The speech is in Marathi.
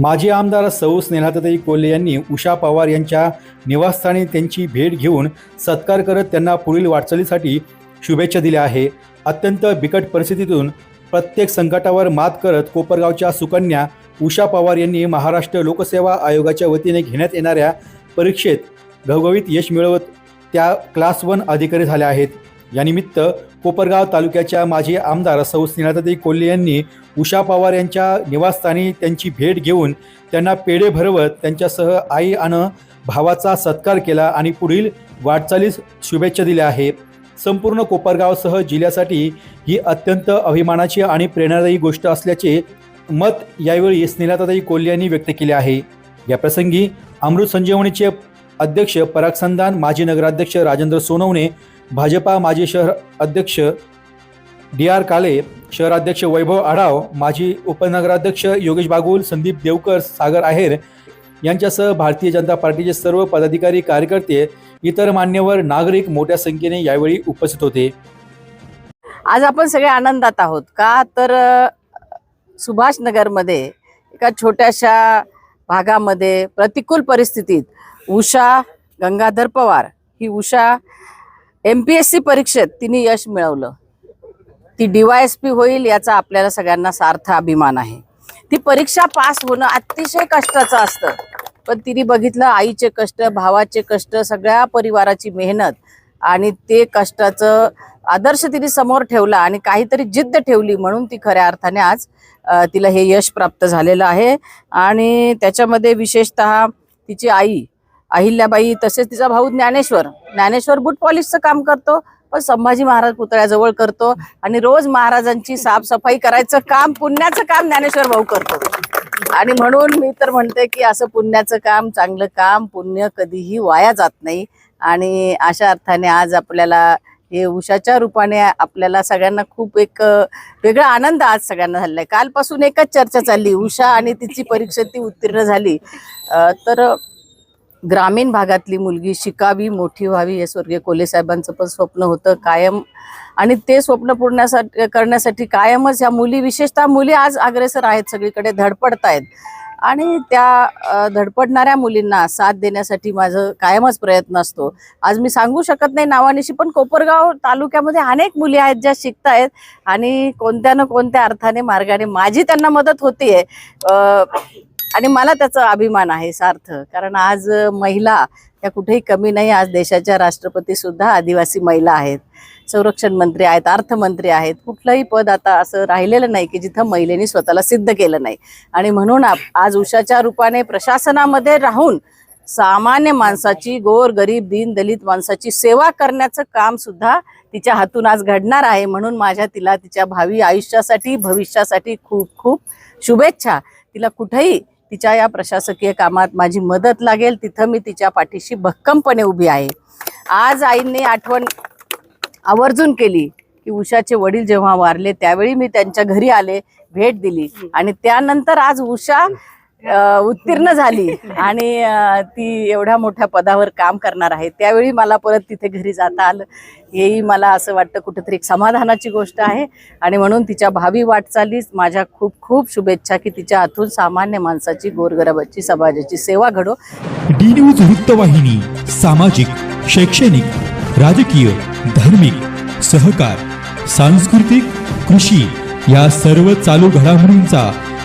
माजी आमदार सौ स्नेहाताई कोल्हे यांनी उषा पवार यांच्या निवासस्थानी त्यांची भेट घेऊन सत्कार करत त्यांना पुढील वाटचालीसाठी शुभेच्छा दिल्या आहे. अत्यंत बिकट परिस्थितीतून प्रत्येक संकटावर मात करत कोपरगावच्या सुकन्या उषा पवार यांनी महाराष्ट्र लोकसेवा आयोगाच्या वतीने घेण्यात येणाऱ्या परीक्षेत घवघवीत यश मिळवत त्या क्लास वन अधिकारी झाल्या आहेत. यानिमित्त कोपरगाव तालुक्याच्या माजी आमदार सौ स्नेहाताई कोल्हे यांनी उषा पवार यांच्या निवासस्थानी त्यांची भेट घेऊन त्यांना पेढे भरवत त्यांच्यासह आई आणि भावाचा सत्कार केला आणि पुढील वाटचालीस शुभेच्छा दिल्या आहे संपूर्ण कोपरगावसह जिल्ह्यासाठी ही अत्यंत अभिमानाची आणि प्रेरणादायी गोष्ट असल्याचे मत यावेळी स्नेहाताई कोल्हे यांनी व्यक्त केले आहे. या प्रसंगी अमृत संजीवनीचे अध्यक्ष पराग संधान माजी नगराध्यक्ष राजेंद्र सोनवणे भाजपा माजी शहर अध्यक्ष डी आर काले शहराध्यक्ष वैभव आढाव माजी उपनगराध्यक्ष योगेश बागुल संदीप देवकर सागर आहेर यांच्यासह भारतीय जनता पार्टीचे सर्व पदाधिकारी कार्यकर्ते इतर मान्यवर नागरिक मोठ्या संख्येने यावेळी उपस्थित होते. आज आपण सगळे आनंदात आहोत का? तर सुभाष नगरमध्ये एका छोट्याशा भागामध्ये प्रतिकूल परिस्थितीत उषा गंगाधर पवार ही Usha M P S C परीक्षेत तिने यश मिळवलं. ती डीवायएसपी होईल याचा आपल्याला सगळ्यांना सार्थ अभिमान आहे. ती परीक्षा पास होणं अतिशय कष्टाचं असतं. पण तिने बघितलं आईचे कष्ट भावाचे कष्ट सगळ्या परिवाराची मेहनत आणि ते कष्टाचं आदर्श तिने समोर ठेवला आणि काहीतरी जिद्द ठेवली म्हणून ती खऱ्या अर्थाने आज तिला हे यश प्राप्त झालेलं आहे. आणि त्याच्यामध्ये विशेषतः तिची आई अहिल्याबाई तसेच तिचा भाऊ ज्ञानेश्वर. ज्ञानेश्वर बुट पॉलिशचं काम करतो पण संभाजी महाराज पुतळ्याजवळ करतो आणि रोज महाराजांची साफसफाई करायचं काम पुण्याचं काम ज्ञानेश्वर भाऊ करतो. आणि म्हणून मी तर म्हणते की असं पुण्याचं काम चांगलं काम पुण्य कधीही वाया जात नाही. आणि अशा अर्थाने आज आपल्याला हे उषाच्या रूपाने आपल्याला सगळ्यांना खूप एक वेगळा आनंद आज सगळ्यांना झालेला आहे. कालपासून एकच चर्चा चालली उषा आणि तिची परीक्षा ती उत्तीर्ण झाली. तर ग्रामीण भागातली मुलगी शिकावी मोठी व्हावी हे स्वर्गीय कोले साहेबांचं पण स्वप्न होतं कायम. आणि ते स्वप्न पूर्णसाठी करण्यासाठी कायमच ह्या मुली विशेषतः मुली आज अग्रेसर आहेत सगळीकडे धडपडत आहेत. आणि त्या धडपडणाऱ्या मुलींना साथ देण्यासाठी माझं कायमच प्रयत्न असतो. आज मी सांगू शकत नाही नावानिशी पण कोपरगाव तालुक्यामध्ये अनेक मुली आहेत ज्या शिकत आहेत आणि कोणत्या ना कोणत्या अर्थाने मार्गाने माझी त्यांना मदत होतीये. आणि मला त्याचा अभिमान आहे सार्थ. कारण आज महिला या कुठेही कमी नाही आज देशाच्या राष्ट्रपती सुद्धा आदिवासी महिला आहेत. संरक्षण मंत्री आहेत अर्थमंत्री आहेत. कुठलंही पद आता असं राहिलेलं नाही की जिथं महिलेनी स्वतःला सिद्ध केलं नाही. आणि म्हणून आप- आज उषाच्या रूपाने प्रशासनामध्ये राहून सामान्य माणसाची गोर गरीब दीन दलित माणसाची सेवा करण्याचं काम सुद्धा तिच्या हातून आज घडणार आहे. म्हणून माझ्या तिला तिच्या भावी आयुष्यासाठी भविष्यासाठी खूप खूप शुभेच्छा. तिला कुठेही तिच्या या प्रशासकीय कामात माझी मदत लागेल तिथं मी तिच्या पाठीशी भक्कमपणे उभी आहे. आज आईंनी आठवण आवर्जून केली की उषाचे वडील जेव्हा वारले त्यावेळी मी त्यांच्या घरी आले भेट दिली. आणि त्यानंतर आज उषा उत्तीर्ण झाली आणि ती एवढ्या मोठ्या पदावर काम करणार आहे. त्यावेळी मला परत तिथे घरी जाता आलं. हेही मला असं वाटतं कुठेतरी एक समाधानाची गोष्ट आहे. आणि म्हणून तिच्या भावी वाटचालीस माझ्या खूप खूप शुभेच्छा की तिच्या हातून सामान्य माणसाची गोरगरबाची समाजाची सेवा घडो. डी न्यूज वृत्तवाहिनी सामाजिक शैक्षणिक राजकीय धार्मिक सहकार सांस्कृतिक कृषी या सर्व चालू घडामोडींचा